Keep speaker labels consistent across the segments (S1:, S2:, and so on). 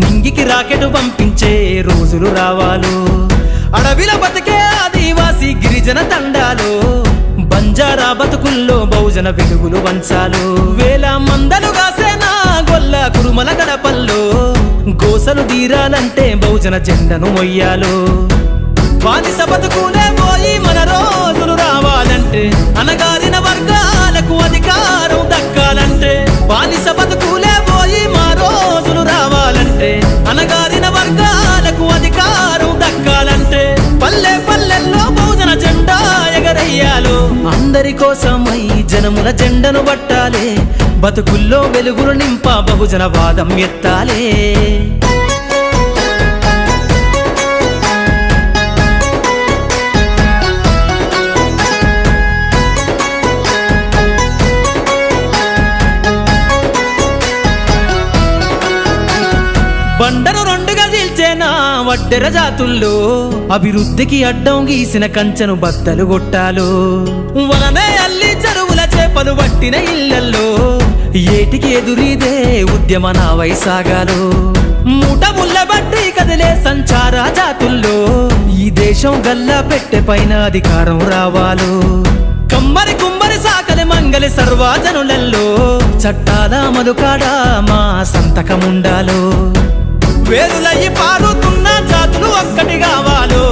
S1: నింగికి రాకెట్ పంపించే రోజులు రావాలు. అడవిల బతికే ఆదివాసి గిరిజన తండాలు బంజారా బతుకుల్లో బహుజన వెలుగులు వంచాలు. వేల మందలు కాసేనా గొల్ల కురుమల గడపల్లో గోసలు తీరాలంటే బహుజన జెండను మొయ్యాలు. బానిస బతుకులే పోయి మన రోజులు రావాలంటే అనగారిన వర్గాలకు అధికారం దక్కాలంటే బానిస బతుకు అనగారిన వర్గాలకు అధికారం దక్కాలంటే పల్లె పల్లెల్లో బహుజన జెండా ఎగరయ్యాలు. అందరి కోసమై జనముల జెండను పట్టాలే బతుకుల్లో వెలుగులు నింపా బహుజన వాదం ఎత్తాలే. వడ్డెర జాతుల్లో అభివృద్ధికి అడ్డం గీసిన కంచెను బద్దలు కొట్టాలో. వలనే అల్లి చెరువుల చేపలు పట్టిన ఇళ్ళల్లో ఏటికి ఎదురీదే ఉద్యమ నా వైసాగాలు. మూట ముళ్ళ బట్టి కదిలే సంచార జాతుల్లో ఈ దేశం గల్లా పెట్టె పైన అధికారం రావాలు. కమ్మరి కుమ్మరి సాకలి మంగలి సర్వాజనులల్లో చట్టాల మధుకాడా మా సంతకముండాలో. వేరులయ్యి పారుతున్న జాతులు ఒక్కటి కావాలో.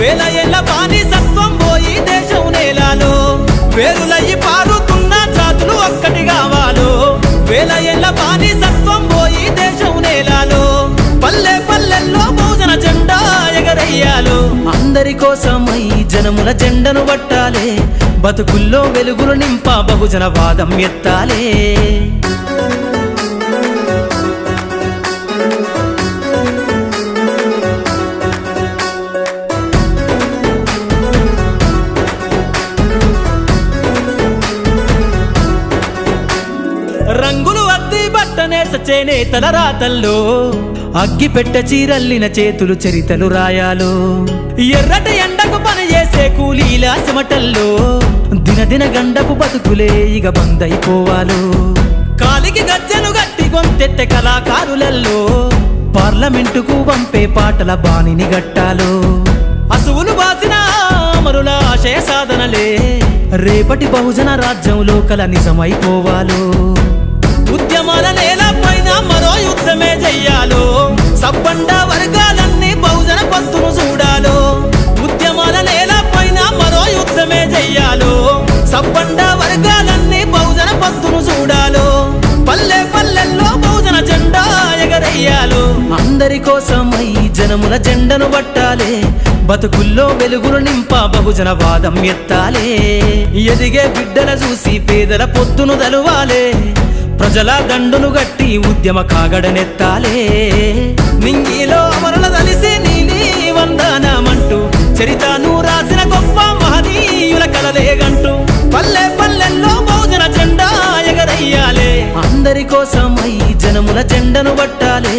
S1: వేల ఏళ్ళ బానిసత్వం పోయి దేశం నేలాలో. వేరులయ్యి పారుతున్న జాతులు ఒక్కటి కావాలో. వేల ఏళ్ళ బానిసత్వం పోయి దేశం నేలాలో. పల్లె పల్లెల్లో బహుజన జెండా ఎగరయ్యాలు. అందరి కోసమై జనముల జెండను పట్టాలే బతుకుల్లో వెలుగులు నింపా బహుజన వాదం ఎత్తాలే. బట్టనే రాతల్లో అగ్గిపెట్ట చీరల్లిన చేతులు చరితలు రాయాలో. ఎర్రట ఎండకు పని చేసే కూలీల చెమటల్లో దినదిన గండపు బతుకులే ఇక బందైపోవాలో కాలికి గజ్జెను గట్టి గొంతెత్తె కళాకారులల్లో పార్లమెంటుకు పంపే పాటల బాణిని గట్టాలో. అసువులు బాసిన అమరుల ఆశయ సాధనలే రేపటి బహుజన రాజ్యంలో కల నిజమైపోవాలో. ఉద్యమాలనే యుద్ధమే చెయ్యాలో సబ్బండ వర్గాలన్నీ బహుజన పత్తును చూడాలో. ఉద్యమాల నేల పైన మరో యుద్ధమే చెయ్యాలో సబ్బండ వర్గాలన్నీ బహుజన పత్తును చూడాలో. పల్లె పల్లెల్లో బహుజన జెండా ఎగరయ్యాలు. అందరి కోసమై జనముల జెండను పట్టాలే. బతుకుల్లో వెలుగులు నింపా బహుజన వాదం ఎత్తాలే. ఎదిగే బిడ్డల చూసి పేదల పొత్తును దలువాలే ప్రజల దండును గట్టి ఉద్యమ కాగడనెత్తాలే నింగిలో అమరుల తలిసి నీలి వందనమంటూ చరితను రాసిన గొప్ప మహనీయుల కలలేగంటూ పల్లె పల్లెల్లో భోజన జెండా ఎగరయ్యాలే. అందరి కోసమై జనముల జెండను పట్టాలే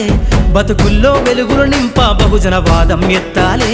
S1: బతుకుల్లో వెలుగులు నింపా బహుజన వాదం ఎత్తాలే.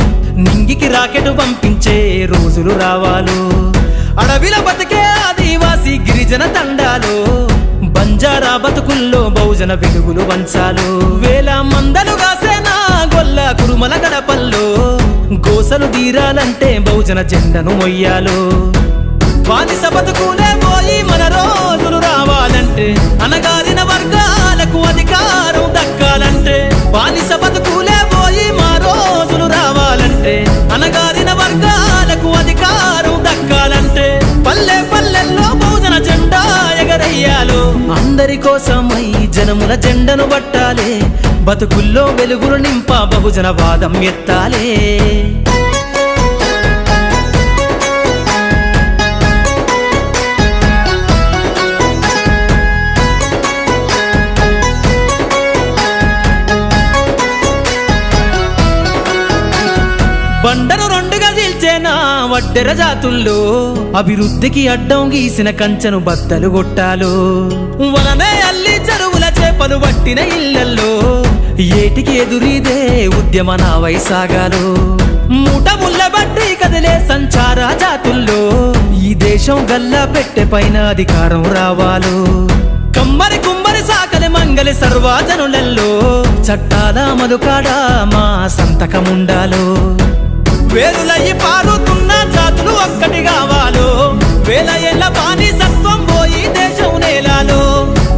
S1: నింగికి రాకెట్ పంపించే రోజులు రావాలు. అడవిల బతికే ఆదివాసి గిరిజన తండాలు బంజారా బతుకుల్లో బహుజన వెలుగులు వంచాలు. వేల మందలు కాసేనా గొల్ల కురుమల గడపల్లో గోసలు తీరాలంటే బహుజన జెండను మొయ్యాలు. బానిస బతుకులే పోయి మన జనముల జెండను పట్టాలే. బతుకుల్లో వెలుగులు నింపా బహుజన వాదం ఎత్తాలే. బండను రెండుగా చీల్చేనా వడ్డెర జాతుల్లో అభివృద్ధికి అడ్డం గీసిన కంచెను బద్దలు కొట్టాలు. వలనే అల్లి పట్టిన ఇళ్ళల్లో ఏటికి ఎదురీదే ఉద్యమ నా వైసాగాలు. మూట ముళ్ళ బట్టి కదిలే సంచార జాతుల్లో ఈ దేశం గల్లా పెట్టె పైన అధికారం రావాలు. కమ్మరి కుమ్మరి సాకలి మంగలి సర్వాజనులలో చట్టాల మధుకాడ మా సంతకముండాలో. వేరులయ్యి పారుతున్న జాతులు ఒక్కటి కావాలో. వేల ఏళ్ళ బానిసత్వం పోయి దేశం నేలాలో.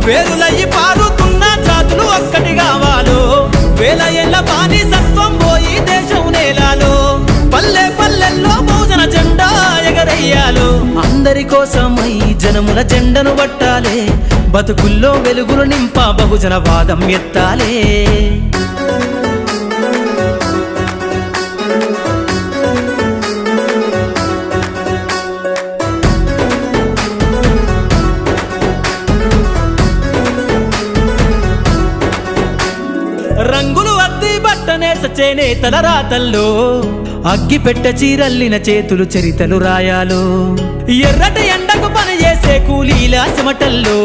S1: వేరులయ్యి పారు సత్వం పోయి దేశం నేలాలో. పల్లె పల్లెల్లో భోజన జెండా ఎగరయ్యాలు. అందరి కోసమై జనముల జెండను పట్టాలే బతుకుల్లో వెలుగులు నింపా బహుజన వాదం ఎత్తాలే. అద్ది బట్టనేస చేనేతల రాతల్లో అగ్గి పెట్ట చీరల్లిన చేతులు చరితలు రాయాలు. ఎర్రట ఎండకు పని చేసే కూలీల చెమటల్లో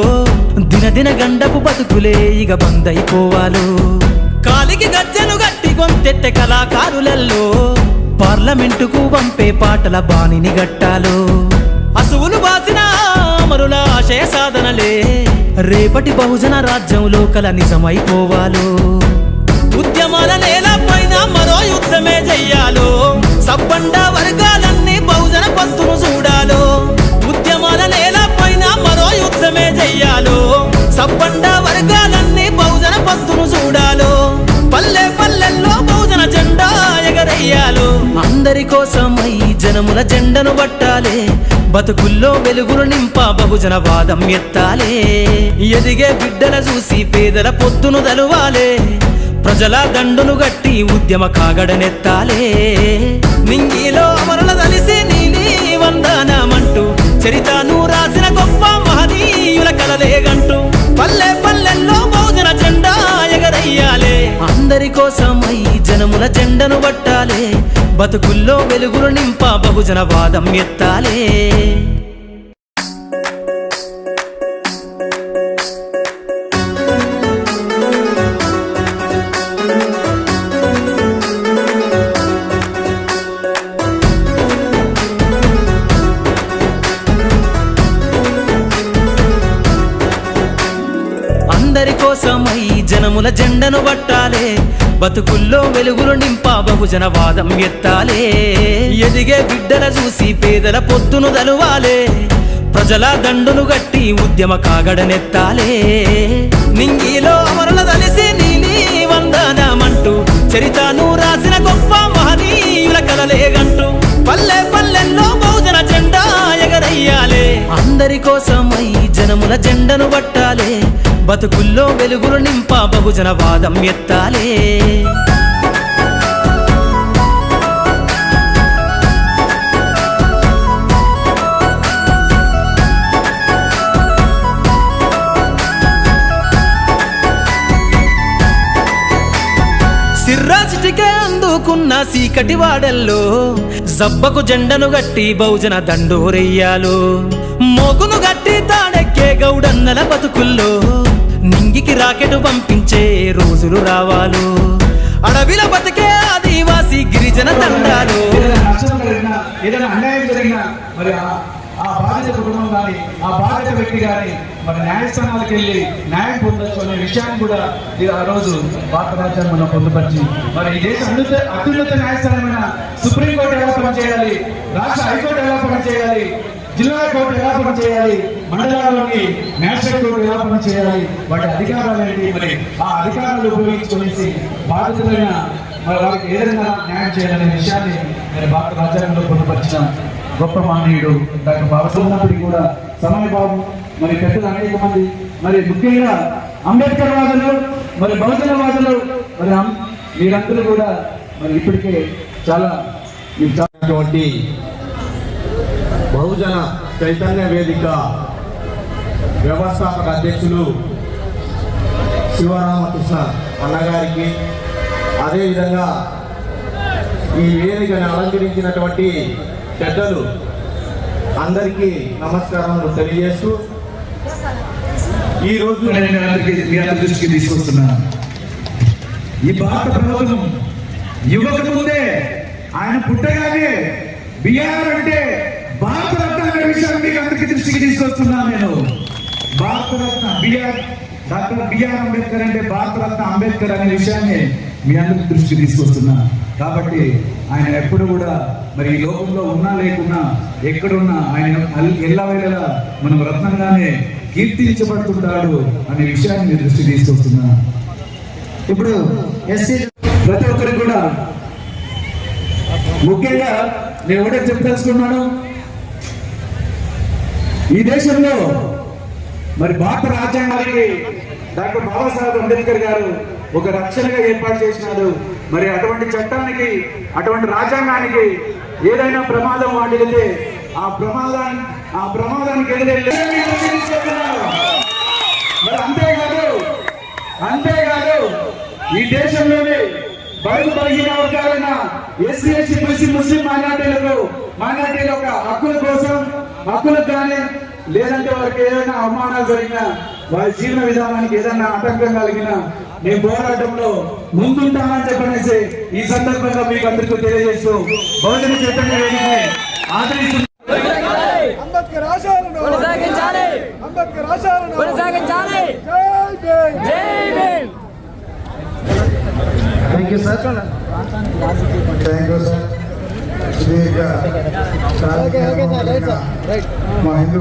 S1: దినదిన గండపు బతుకులే ఇక బందైపోవాలు కాలికి గజ్జెను గట్టి గొంతెత్తె కళాకారులల్లో పార్లమెంటుకు పంపే పాటల బాణిని గట్టాలు. అసువులు బాసిన అమరుల ఆశయ సాధనలే రేపటి బహుజన రాజ్యంలో కల నిజమైపోవాలో. యుద్ధమే చెయ్యాలో. సబ్బండ వర్గాలన్నీ బహుజన పత్తును చూడాలో. ఉద్యమాల నేల పైన మరో యుద్ధమే చెయ్యాలో. సబ్బండ వర్గాలన్నీ బహుజన పత్తును చూడాలో. పల్లె పల్లెల్లో బహుజన జెండా ఎగరయ్యాలో అందరి కోసమై జనముల జెండను పట్టాలే. బతుకుల్లో వెలుగులు నింపా బహుజన వాదం ఎత్తాలే. ఎదిగే బిడ్డల చూసి పేదల పొత్తును తలువాలే. ప్రజల దండును గట్టి ఉద్యమ కాగడనెత్తాలే నింగిలో అమరుల తలిసి నీలి వందనమంటూ చరితను రాసిన గొప్ప మహనీయుల కలలేగంటూ పల్లె పల్లెల్లో భోజన జెండా ఎగరయ్యాలే. అందరి కోసమై జనముల జెండను పట్టాలే బతుకుల్లో వెలుగులు నింపా బహుజన వాదం ఎత్తాలే. అందరి జెండను పట్టాలే బతుకుల్లో వెలుగులు నింపా బహుజన వాదం ఎత్తాలే. ఎదిగే బిడ్డల చూసి పేదల పొద్దును దలువాలే ప్రజల దండును గట్టి ఉద్యమ కాగడనెత్తాలే నింగిలో అమరుల తలిసి నీని వందనమంటూ చరితను రాసిన గొప్ప మహనీయుల కలలేగంటూ పల్లె అందరి కోసమై జనముల జెండను పట్టాలే బతుకుల్లో వెలుగులు నింపా బహుజన వాదం ఎత్తాలే. సిర్రాసిటికే అందుకున్న సీకటి వాడల్లో జబ్బకు జెండను గట్టి బహుజన దండోరెయ్యాలో. మోగును గట్టి తాడెక్కే గౌడన్నల బతుకుల్లో నింగికి రాకెట్ పంపించే రోజులు రావాలు. అడవిల బతికే ఆదివాసి గిరిజన తండాలు.
S2: ఏదైనా అన్యాయం జరిగినా మరి ఆ- ఆ బాధిత కుటుంబం కానీ ఆ బాధిత వ్యక్తి కానీ మరి న్యాయస్థానాలకు వెళ్ళి న్యాయం పొందొచ్చు అనే విషయాన్ని కూడా ఆ రోజు భారత రాజ్యాంగం మనం పొందుపరిచి మరి ఈ దేశ అత్యున్నత అత్యున్నత న్యాయస్థానమైన సుప్రీంకోర్టు ఎలా పనిచేయాలి? రాష్ట్ర హైకోర్టు ఎలా పనిచేయాలి? జిల్లా కోర్టు ఎలా పనిచేయాలి మండలాల్లోని మ్యాజిస్ట్రేట్ కోర్టు ఎలా పనిచేయాలి వాటి అధికారాలు ఏంటి? మరి ఆ అధికారాలు ఉపయోగించుకునేసి బాధితులైన మరి వారికి ఏ విధంగా న్యాయం చేయాలనే విషయాన్ని మరి భారత రాజ్యాంగంలో పొందుపరిచిన గొప్ప మానవుడు డాక్టర్ బాబాసాహెబ్ కూడా సమయభావం మరి పెద్దలు అనేక మంది మరి ముఖ్యంగా అంబేద్కర్ వాదులు మరి బహుజన వాదులు మరి మీరందరూ కూడా మరి ఇప్పటికే చాలా మీరు చాలా
S3: బహుజన చైతన్య వేదిక వ్యవస్థాపక అధ్యక్షులు శివరామకృష్ణ అన్నగారికి. అదేవిధంగా ఈ వేదికను అలంకరించినటువంటి పెద్దలు అందరికీ నమస్కారములు తెలియజేస్తూ
S2: ఈ రోజు నేను దృష్టికి తీసుకొస్తున్నా. ఈ భారత ప్రభుత్వం యువకు ముందే ఆయన పుట్టగానే బిఆర్ అంటే అనే విషయాన్ని అందరికీ దృష్టికి తీసుకొస్తున్నాను నేను. Bharat Ratna B R doctor B R Ambedkar అంటే భారతరత్న అంబేద్కర్ అనే విషయాన్ని మీ అందరికి దృష్టికి తీసుకొస్తున్నా. కాబట్టి ఆయన ఎప్పుడు కూడా మరి ఈ లోకంలో ఉన్నా లేకున్నా ఎక్కడున్నా ఆయన ఎల్లవేళలా మనం రత్నంగానే కీర్తించబడుతుంటాడు అనే విషయాన్ని మీ దృష్టికి తీసుకొస్తున్నా. ఇప్పుడు ఎస్సీ ప్రతి ఒక్కరికి కూడా ముఖ్యంగా నేను ఒకటే చెప్పదలుచుకున్నాను. ఈ దేశంలో మరి భారత రాజ్యాంగానికి డాక్టర్ బాబాసాహెబ్ అంబేద్కర్ గారు ఒక రక్షణగా ఏర్పాటు చేసినారు. మరి అటువంటి చట్టానికి అటువంటి రాజ్యాంగానికి ఏదైనా ప్రమాదం వాటిల్లితే ఆ ప్రమాదాన్ని ఆ ప్రమాదానికి ఎదురెళ్ళి మరి అంతేకాదు అంతేకాదు ఈ దేశంలోనే బడుగు బలహీన వర్గాలైన ఎస్సీ ఎస్సీ బీసీ ముస్లిం మైనార్టీలకు మైనార్టీల యొక్క హక్కుల కోసం హక్కులకు కానీ లేదంటే వారికి ఏదైనా అవమానాలు జరిగినా వారి జీవన విధానానికి ఏదైనా ఆటంకం కలిగినా మేము పోరాటంలో ముందుంటామని చెప్పనేసి ఈ సందర్భంగా మీకు అందరికీ తెలియజేస్తూ బహుజన చైతన్య వేదికని
S4: అంబేద్కర్ ఆశయాలను
S5: కొనసాగించాలి.
S4: అంబేద్కర్ ఆశయాలను
S5: కొనసాగించాలి.
S4: Jai Bhim.
S5: Jai Bhim.
S6: Thank you sir thank you sir రాజకీయ మా హిందూ